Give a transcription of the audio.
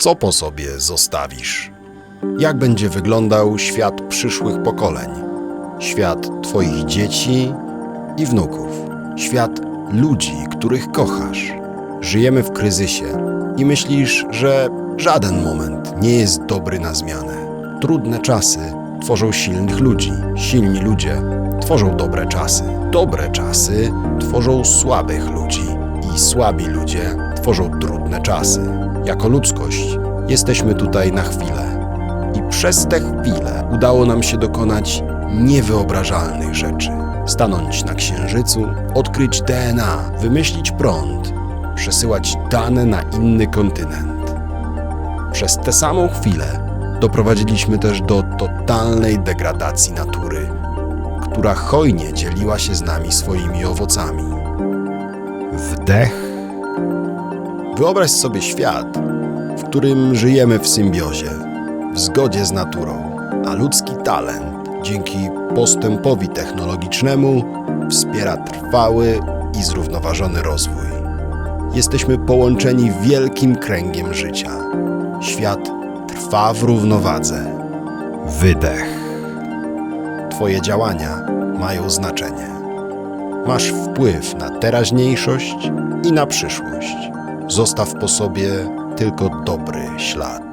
Co po sobie zostawisz? Jak będzie wyglądał świat przyszłych pokoleń? Świat Twoich dzieci i wnuków. Świat ludzi, których kochasz. Żyjemy w kryzysie i myślisz, że żaden moment nie jest dobry na zmianę. Trudne czasy tworzą silnych ludzi. Silni ludzie tworzą dobre czasy. Dobre czasy tworzą słabych ludzi. I słabi ludzie tworzą trudne czasy. Jako ludzkość jesteśmy tutaj na chwilę. I przez te chwile udało nam się dokonać niewyobrażalnych rzeczy. Stanąć na księżycu, odkryć DNA, wymyślić prąd, przesyłać dane na inny kontynent. Przez tę samą chwilę doprowadziliśmy też do totalnej degradacji natury, która hojnie dzieliła się z nami swoimi owocami. Wdech. Wyobraź sobie świat, w którym żyjemy w symbiozie, w zgodzie z naturą, a ludzki talent dzięki postępowi technologicznemu wspiera trwały i zrównoważony rozwój. Jesteśmy połączeni wielkim kręgiem życia. Świat trwa w równowadze. Wydech. Twoje działania mają znaczenie. Masz wpływ na teraźniejszość i na przyszłość. Zostaw po sobie tylko dobry ślad.